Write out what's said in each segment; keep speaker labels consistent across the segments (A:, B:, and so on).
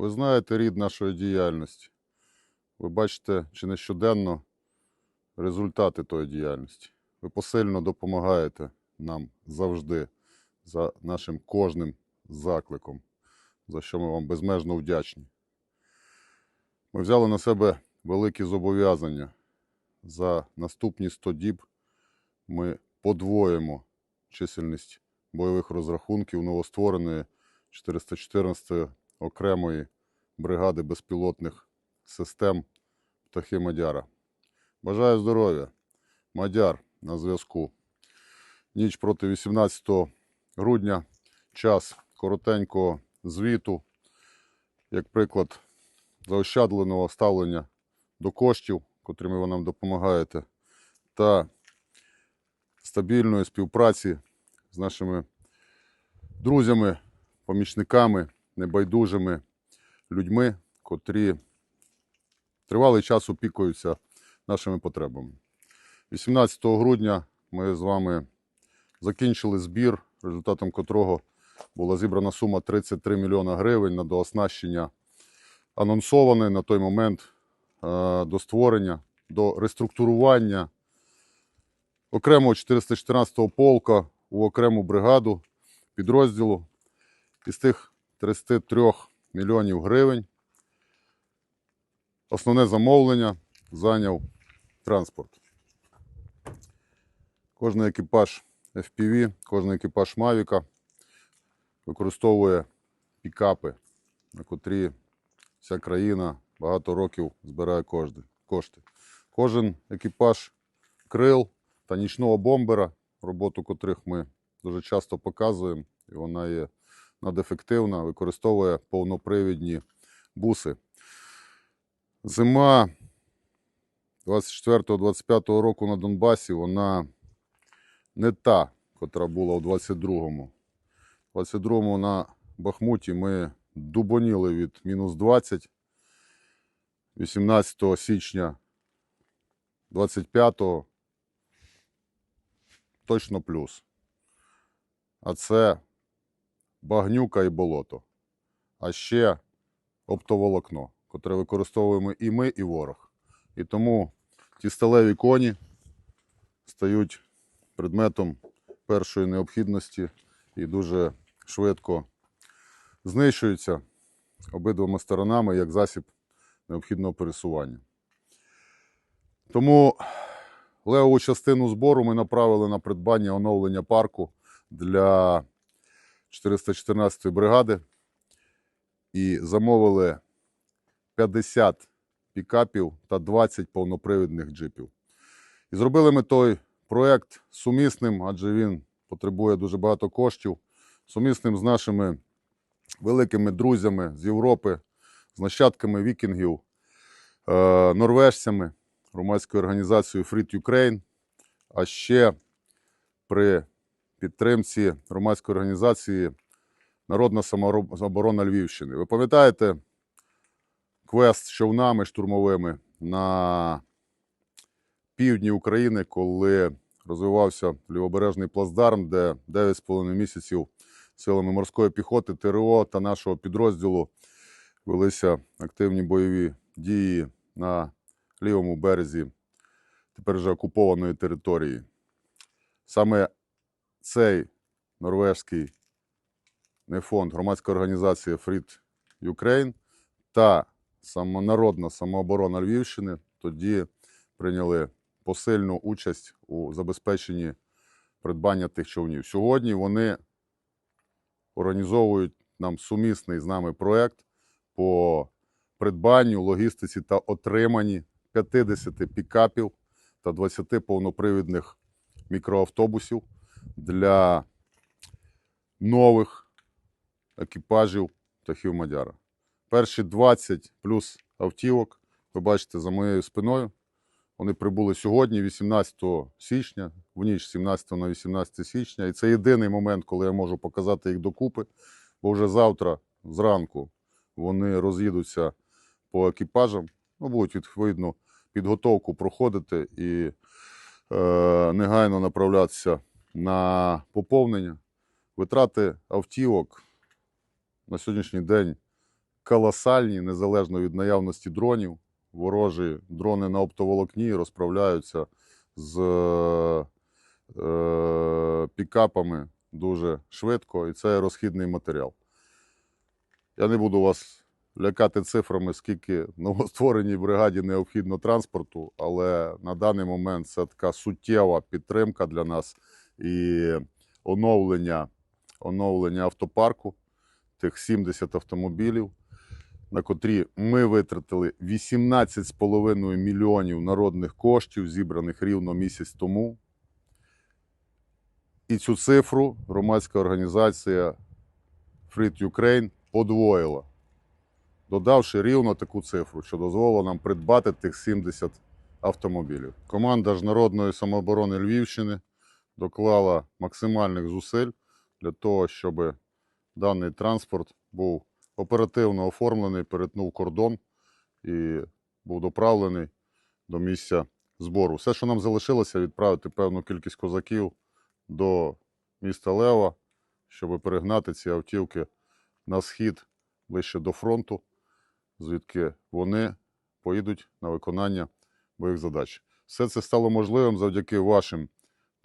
A: Ви знаєте рід нашої діяльності. Ви бачите чи не щоденно результати тої діяльності. Ви посильно допомагаєте нам завжди за нашим кожним закликом, за що ми вам безмежно вдячні. Ми взяли на себе великі зобов'язання. За наступні 100 діб ми подвоїмо чисельність бойових розрахунків новоствореної 414 окремої бригади безпілотних систем птахи Мадяра. Бажаю здоров'я. Мадяр на зв'язку. Ніч проти 18 грудня. Час коротенького звіту. Як приклад заощадленого ставлення до коштів, котрими ви нам допомагаєте, та стабільної співпраці з нашими друзями, помічниками, небайдужими людьми, котрі тривалий час опікуються нашими потребами. 18 грудня ми з вами закінчили збір, результатом котрого була зібрана сума 33 мільйона гривень на дооснащення анонсоване на той момент е, до створення, до реструктурування окремого 414-го полка у окрему бригаду підрозділу. Із тих 33 мільйонів гривень основне замовлення зайняв транспорт. Кожний екіпаж FPV, кожний екіпаж Мавіка використовує пікапи, на котрі вся країна багато років збирає кошти. Кожен екіпаж крил та нічного бомбера, роботу котрих ми дуже часто показуємо, і вона є надефективна, використовує повнопривідні буси. Зима 24-25 року на Донбасі, вона не та, котра була у 22-му. У 22-му на Бахмуті ми дубоніли від мінус 20. 18 січня 25-го точно плюс. А це багнюка і болото. А ще оптоволокно, котре використовуємо і ми, і ворог. І тому ті сталеві коні стають предметом першої необхідності і дуже швидко знищуються обидвома сторонами як засіб необхідного пересування. Тому левову частину збору ми направили на придбання оновлення парку для 414-ї бригади і замовили 50 пікапів та 20 повнопривідних джипів. І зробили ми той проект сумісним, адже він потребує дуже багато коштів, сумісним з нашими великими друзями з Європи, з нащадками вікінгів, е, норвежцями, громадською організацією Free Ukraine, а ще при підтримці громадської організації Народна самооборона Львівщини. Ви пам'ятаєте квест з човнами штурмовими на півдні України, коли розвивався лівобережний плацдарм, де 9,5 місяців силами морської піхоти, ТРО та нашого підрозділу велися активні бойові дії на лівому березі тепер вже окупованої території. Саме цей норвезький не фонд, громадська організація Free Ukraine та самонародна самооборона Львівщини тоді прийняли посильну участь у забезпеченні придбання тих човнів. Сьогодні вони організовують нам сумісний з нами проект по придбанню, логістиці та отриманні 50 пікапів та 20 повнопривідних мікроавтобусів для нових екіпажів птахів Мадяра. Перші 20 плюс автівок, ви бачите за моєю спиною. Вони прибули сьогодні, 18 січня, в ніч 17 на 18 січня. І це єдиний момент, коли я можу показати їх докупи, бо вже завтра зранку вони роз'їдуться по екіпажам, ну, будуть відповідно підготовку проходити і е, негайно направлятися на поповнення. Витрати автівок на сьогоднішній день колосальні, незалежно від наявності дронів. Ворожі дрони на оптоволокні розправляються з е, пікапами дуже швидко, і це розхідний матеріал. Я не буду вас лякати цифрами, скільки новоствореній бригаді необхідно транспорту, але на даний момент це така суттєва підтримка для нас і оновлення, оновлення автопарку, тих 70 автомобілів, на котрі ми витратили 18,5 мільйонів народних коштів, зібраних рівно місяць тому. І цю цифру громадська організація Free Ukraine подвоїла, додавши рівно таку цифру, що дозволило нам придбати тих 70 автомобілів. Команда ж Народної самооборони Львівщини доклала максимальних зусиль для того, щоб даний транспорт був оперативно оформлений, перетнув кордон і був доправлений до місця збору. Все, що нам залишилося, відправити певну кількість козаків до міста Лева, щоб перегнати ці автівки на схід ближче до фронту, звідки вони поїдуть на виконання бойових задач. Все це стало можливим завдяки вашим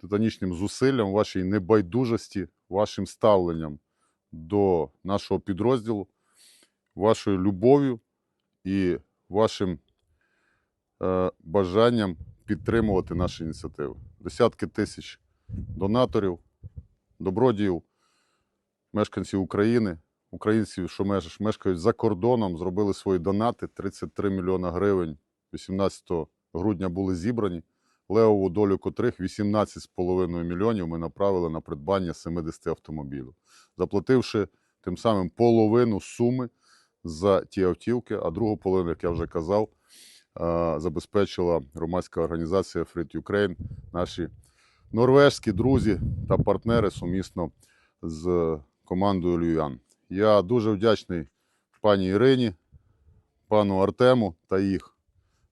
A: титанічним зусиллям, вашій небайдужості, вашим ставленням до нашого підрозділу, вашою любов'ю і вашим е, бажанням підтримувати наші ініціативи. Десятки тисяч донаторів, добродіїв, мешканців України, українців, що мешкають за кордоном, зробили свої донати. 33 мільйона гривень 18 грудня були зібрані. Левову долю котрих 18,5 мільйонів ми направили на придбання 70 автомобілів, заплативши тим самим половину суми за ті автівки, а другу половину, як я вже казав, е, забезпечила громадська організація Free Ukraine, наші норвежські друзі та партнери сумісно з командою Львів'ян. Я дуже вдячний пані Ірині, пану Артему та їх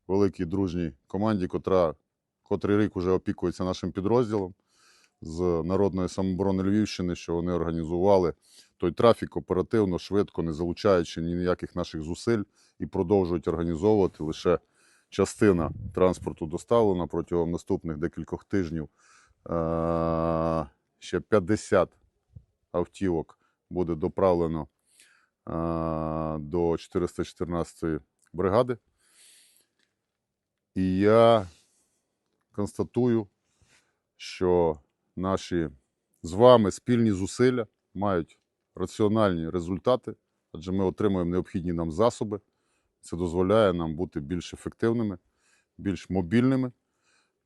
A: великій дружній команді, котра котрий рік уже опікується нашим підрозділом з Народної самооборони Львівщини, що вони організували той трафік оперативно, швидко, не залучаючи ніяких наших зусиль, і продовжують організовувати лише частина транспорту доставлена протягом наступних декількох тижнів. Е, Ще 50 автівок буде доправлено е, до 414-ї бригади. І я констатую, що наші з вами спільні зусилля мають раціональні результати, адже ми отримуємо необхідні нам засоби. Це дозволяє нам бути більш ефективними, більш мобільними,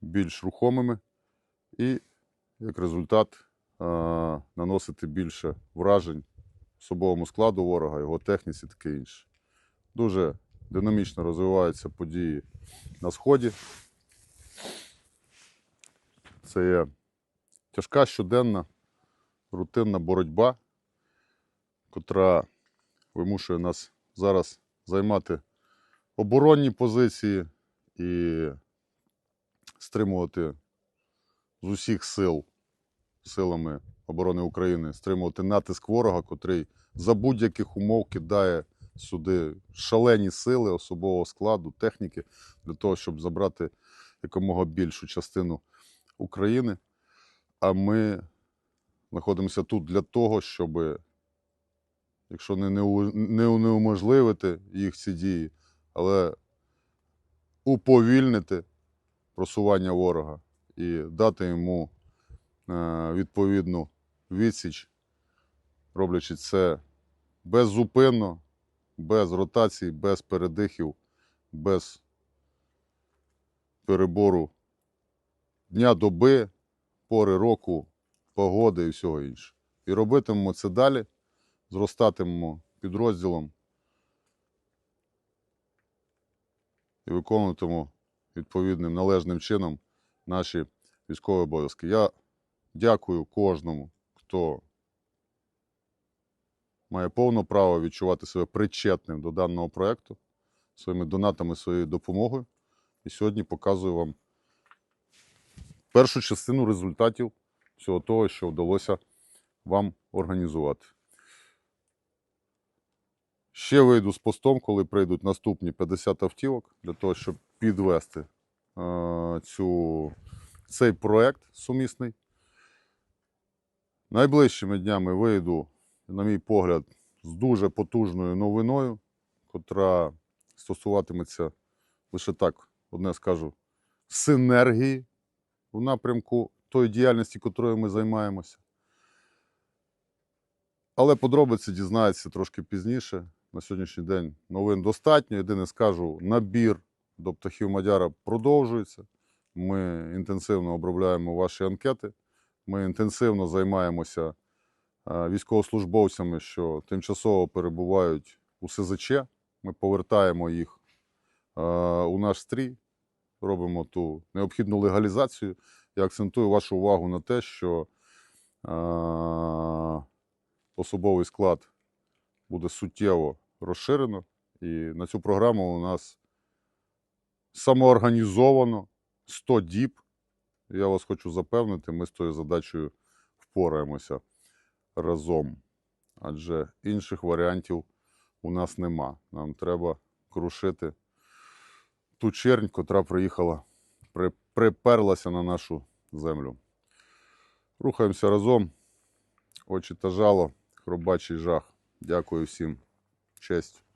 A: більш рухомими і, як результат, наносити більше вражень особовому складу ворога, його техніці і таке інше. Дуже динамічно розвиваються події на Сході. Це є тяжка щоденна рутинна боротьба, котра вимушує нас зараз займати оборонні позиції і стримувати з усіх сил, силами оборони України, стримувати натиск ворога, котрий за будь-яких умов кидає сюди шалені сили особового складу, техніки для того, щоб забрати якомога більшу частину України. А ми знаходимося тут для того, щоб, якщо не, унеможливити їх ці дії, але уповільнити просування ворога і дати йому відповідну відсіч, роблячи це беззупинно, без ротацій, без передихів, без перебору дня доби, пори року, погоди і всього іншого. І робитимемо це далі, зростатимемо підрозділом і виконуватимемо відповідним належним чином наші військові обов'язки. Я дякую кожному, хто має повне право відчувати себе причетним до даного проєкту своїми донатами, своєю допомогою. І сьогодні показую вам першу частину результатів всього того, що вдалося вам організувати. Ще вийду з постом, коли прийдуть наступні 50 автівок, для того, щоб підвести е, цю, цей проект сумісний. Найближчими днями вийду, на мій погляд, з дуже потужною новиною, котра стосуватиметься лише так, одне скажу, синергії в напрямку тої діяльності, котрою ми займаємося. Але подробиці дізнається трошки пізніше. На сьогоднішній день новин достатньо. Єдине скажу, набір до птахів Мадяра продовжується. Ми інтенсивно обробляємо ваші анкети. Ми інтенсивно займаємося е, військовослужбовцями, що тимчасово перебувають у СЗЧ. Ми повертаємо їх е, у наш стрій, робимо ту необхідну легалізацію. Я акцентую вашу увагу на те, що е, особовий склад буде суттєво розширено. І на цю програму у нас самоорганізовано 100 діб. Я вас хочу запевнити, ми з тою задачею впораємося разом. Адже інших варіантів у нас нема. Нам треба крушити ту чернь, котра приїхала, при, приперлася на нашу землю. Рухаємося разом. Очі та жало, хробачий жах. Дякую всім. Честь.